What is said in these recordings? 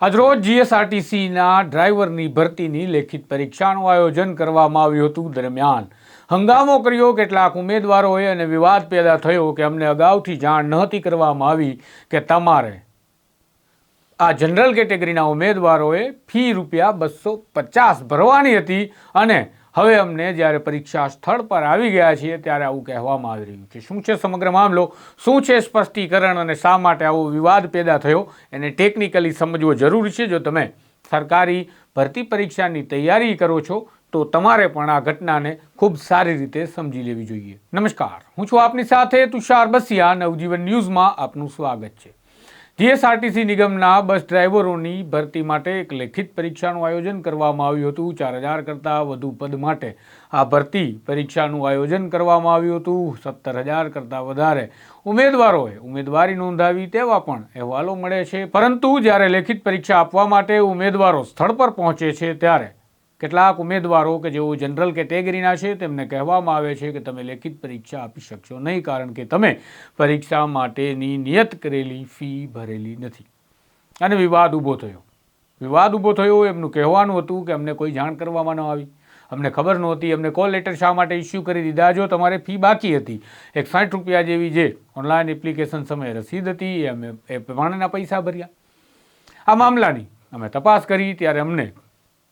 આજરોજ જીએસઆરટીસીના ડ્રાઈવરની ભરતીની લેખિત પરીક્ષાનું આયોજન કરવામાં આવ્યું હતું દરમિયાન. હંગામો કર્યો, કેટલાક ઉમેદવારોએ અને વિવાદ પેદા થયો કે અમને અગાઉથી જાણ નહોતી કરવામાં આવી કે તમારે. આ જનરલ કેટેગરીના ઉમેદવારોએ ફી રૂપિયા બસો પચાસ ભરવાની હતી અને હવે અમને જ્યારે પરીક્ષા સ્થળ પર આવી ગયા છીએ ત્યારે આવું કહેવામાં આવી રહ્યું છે. શું છે સમગ્ર મામલો? શું છે સ્પષ્ટીકરણ અને શા માટે આવો વિવાદ પેદા થયો? એને ટેકનિકલી સમજવો જરૂરી છે. જો તમે સરકારી ભરતી પરીક્ષાની તૈયારી કરો છો, તો તમારે પણ આ ઘટનાને ખૂબ સારી રીતે સમજી લેવી જોઈએ. નમસ્કાર. હું છું આપની સાથે તુષાર બસિયા. નવજીવન ન્યૂઝમાં આપનું સ્વાગત છે. જીએસઆરટીસી નિગમના બસ ડ્રાઈવરોની ભરતી માટે એક લેખિત પરીક્ષાનું આયોજન કરવામાં આવ્યું હતું. ચાર હજાર કરતાં વધુ પદ માટે આ ભરતી પરીક્ષાનું આયોજન કરવામાં આવ્યું હતું. સત્તર હજાર કરતાં વધારે ઉમેદવારોએ ઉમેદવારી નોંધાવી તેવા પણ અહેવાલો મળે છે. પરંતુ જ્યારે લેખિત પરીક્ષા આપવા માટે ઉમેદવારો સ્થળ પર પહોંચે છે, ત્યારે કેટલાક ઉમેદવારો કે જેઓ જનરલ કેટેગરીના છે, તેમને કહેવામાં આવે છે કે તમે લેખિત પરીક્ષા આપી શકશો નહીં, કારણ કે તમે પરીક્ષા માટેની નિયત કરેલી ફી ભરેલી નથી. અને વિવાદ ઊભો થયો. વિવાદ ઊભો થયો, એમનું કહેવાનું હતું કે અમને કોઈ જાણ કરવામાં ન આવી. અમને ખબર નહોતી, અમને કોલ લેટર શા માટે ઇસ્યુ કરી દીધા? જો તમારે ફી બાકી હતી એક સાઠ રૂપિયા જેવી જે ઓનલાઈન એપ્લિકેશન સમયે રસીદ હતી, એ અમે એ પ્રમાણેના પૈસા ભર્યા. આ મામલાની અમે તપાસ કરી, ત્યારે અમને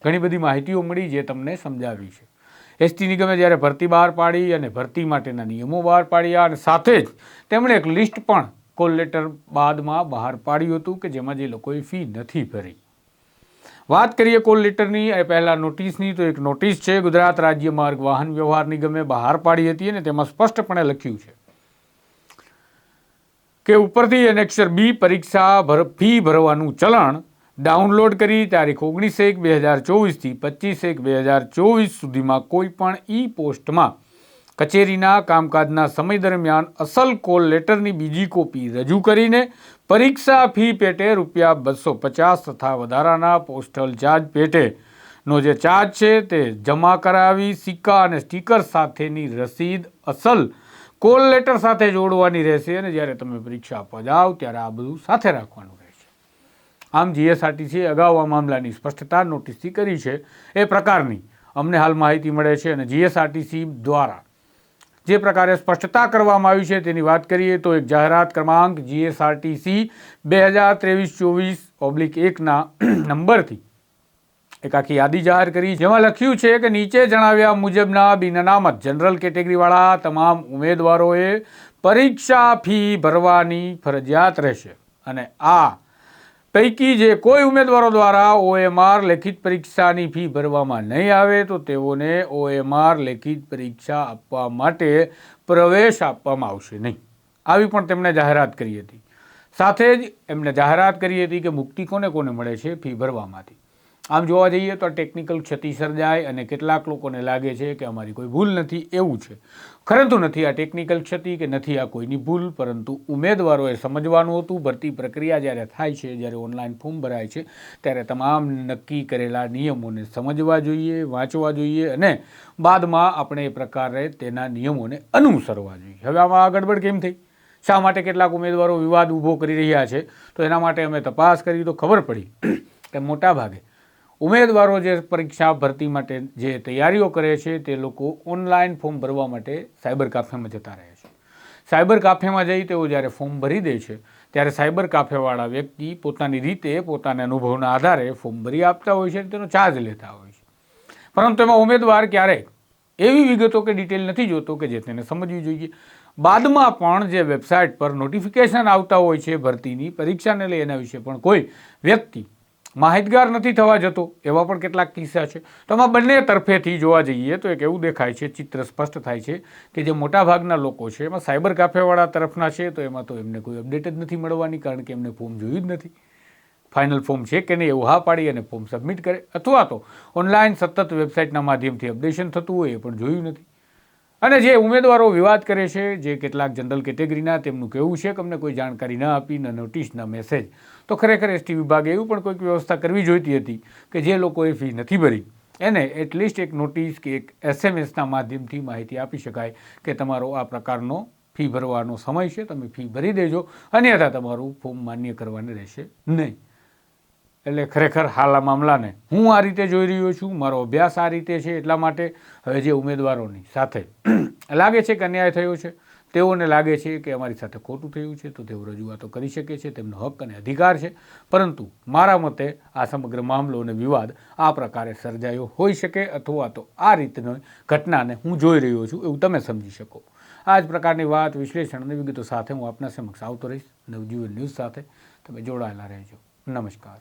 ઘણી બધી માહિતીઓ મળી જે તમને સમજાવી છે. એસટી નિગમે જ્યારે ભરતી બહાર પાડી અને ભરતી માટેના નિયમો બહાર પાડ્યા અને સાથે જ તેમણે એક લિસ્ટ પણ કોલ લેટર બાદમાં બહાર પાડ્યું હતું કે જેમાં જે લોકોએ ફી નથી ભરી. વાત કરીએ કોલ લેટરની, એ પહેલાં નોટિસની તો એક નોટિસ છે, ગુજરાત રાજ્ય માર્ગ વાહન વ્યવહાર નિગમે બહાર પાડી હતી અને તેમાં સ્પષ્ટપણે લખ્યું છે કે ઉપરથી એનેક્ષર બી પરીક્ષા ભર, ફી ભરવાનું ચલણ ડાઉનલોડ કરી તારીખ ઓગણીસ એક બે હજાર ચોવીસથી પચીસ એક બે હજાર ચોવીસ સુધીમાં કોઈ પણ ઈ પોસ્ટમાં કચેરીના કામકાજના સમય દરમિયાન અસલ કોલ લેટરની બીજી કોપી રજૂ કરીને પરીક્ષા ફી પેટે રૂપિયા બસો પચાસ તથા વધારાના પોસ્ટલ ચાર્જ પેટે. નો જે ચાર્જ છે તે જમા કરાવી, સિક્કા અને સ્ટીકર સાથેની રસીદ અસલ કોલ લેટર સાથે જોડવાની રહેશે અને જ્યારે તમે પરીક્ષા આપવા જાઓ ત્યારે આ બધું સાથે રાખવાનું રહેશે. આમ જીએસઆરટીસીએ અગાઉ આ મામલાની સ્પષ્ટતા નોટિસથી કરી છે. એ પ્રકારની અમને હાલ માહિતી મળે છે અને જીએસઆરટીસી દ્વારા જે પ્રકારે સ્પષ્ટતા કરવામાં આવી છે તેની વાત કરીએ તો એક જાહેરાત ક્રમાંક જીએસઆરટીસી બે હજાર ત્રેવીસ ચોવીસ ઓબ્લિક એકના નંબરથી એક આખી યાદી જાહેર કરી જેમાં લખ્યું છે કે નીચે જણાવ્યા મુજબના બિન અનામત જનરલ કેટેગરીવાળા તમામ ઉમેદવારોએ પરીક્ષા ફી ભરવાની ફરજિયાત રહેશે. અને આ પૈકી જે કોઈ ઉમેદવારો દ્વારા ઓએમઆર લેખિત પરીક્ષાની ફી ભરવામાં નહીં આવે, તો તેઓને ઓએમઆર લેખિત પરીક્ષા આપવા માટે પ્રવેશ આપવામાં આવશે નહીં. આવી પણ તેમણે જાહેરાત કરી હતી. સાથે જ એમણે જાહેરાત કરી હતી કે મુક્તિ કોને કોને મળે છે ફી ભરવામાંથી. આમ જોવા જઈએ તો ટેકનિકલ ક્ષતિ સર્જાય અને કેટલાક લોકોને લાગે છે કે અમારી કોઈ ભૂલ નથી, એવું છે. પરંતુ નથી આ ટેકનિકલ ક્ષતિ કે નથી આ કોઈની ભૂલ, પરંતુ ઉમેદવારોએ સમજવાનું હતું. ભરતી પ્રક્રિયા જ્યારે થાય છે, જ્યારે ઓનલાઈન ફોર્મ ભરાય છે, ત્યારે તમામ નક્કી કરેલા નિયમોને સમજવા જોઈએ, વાંચવા જોઈએ અને બાદમાં આપણે એ પ્રકારે તેના નિયમોને અનુસરવા જોઈએ. હવે આમાં આ ગડબડ કેમ થઈ? શા માટે કેટલાક ઉમેદવારો વિવાદ ઊભો કરી રહ્યા છે? તો એના માટે અમે તપાસ કરી તો ખબર પડી કે મોટા ભાગે ઉમેદવારો જે પરીક્ષા ભરતી માટે જે તૈયારીઓ કરે છે, તે લોકો ઓનલાઈન ફોર્મ ભરવા માટે સાયબર કાફેમાં જતા રહે છે. સાયબર કાફેમાં જઈ તેઓ જ્યારે ફોર્મ ભરી દે છે, ત્યારે સાયબર કાફેવાળા વ્યક્તિ પોતાની રીતે પોતાના અનુભવના આધારે ફોર્મ ભરી આપતા હોય છે તેનો ચાર્જ લેતા હોય છે. પરંતુ એમાં ઉમેદવાર ક્યારેય એવી વિગતો કે ડિટેલ નથી જોતો કે જે તેને સમજવી જોઈએ. બાદમાં પણ જે વેબસાઇટ પર નોટિફિકેશન આવતા હોય છે ભરતીની, પરીક્ષાને લઈ એના વિશે પણ કોઈ વ્યક્તિ માહિતગાર નથી થવા જતો, એવા પણ કેટલાક કિસ્સા છે. તો આમાં બંને તરફેથી જોવા જઈએ તો એક એવું દેખાય છે, ચિત્ર સ્પષ્ટ થાય છે કે જે મોટાભાગના લોકો છે, એમાં સાયબર કાફેવાળા તરફના છે, તો એમાં તો એમને કોઈ અપડેટ જ નથી મળવાની કારણ કે એમને ફોર્મ જોયું જ નથી. ફાઇનલ ફોર્મ છે કે નહીં એવું હા પાડી અને ફોર્મ સબમિટ કરે. અથવા તો ઓનલાઈન સતત વેબસાઇટના માધ્યમથી અપડેશન થતું હોય એ પણ જોયું નથી. અને જે ઉમેદવારો વિવાદ કરે છે, જે કેટલાક જનરલ કેટેગરીના, તેમનું કહેવું છે કે અમને કોઈ જાણકારી ન આપી, ન નોટિસ, ન મેસેજ. તો ખરેખર એસટી વિભાગે એવું પણ કોઈક વ્યવસ્થા કરવી જોઈતી હતી કે જે લોકોએ ફી નથી ભરી. એને એટલીસ્ટ એક નોટિસ કે એક એસએમએસના માધ્યમથી માહિતી આપી શકાય કે તમારો આ પ્રકારનો ફી ભરવાનો સમય છે, તમે ફી ભરી દેજો. અન્યથા તમારું ફોર્મ માન્ય કરવાનું રહેશે નહીં. એટલે ખરેખર હાલ મામલાને હું આ રીતે જોઈ રહ્યો છું, મારો અભ્યાસ આ રીતે છે એટલા માટે હવે જે ઉમેદવારોની સાથે લાગે છે કે અન્યાય થયો છે, તેઓને લાગે છે કે અમારી સાથે ખોટું થયું છે, તો તેઓ રજૂઆતો કરી શકે છે, તેમનો હક અને અધિકાર છે. પરંતુ મારા મતે આ સમગ્ર મામલો અને વિવાદ આ પ્રકારે સર્જાયો હોઈ શકે અથવા તો આ રીતની ઘટનાને હું જોઈ રહ્યો છું એવું તમે સમજી શકો. આ જ પ્રકારની વાત વિશ્લેષણ અને વિગતો સાથે હું આપના સમક્ષ આવતો રહીશ. નવજીવન ન્યૂઝ સાથે તમે જોડાયેલા રહેજો. નમસ્કાર.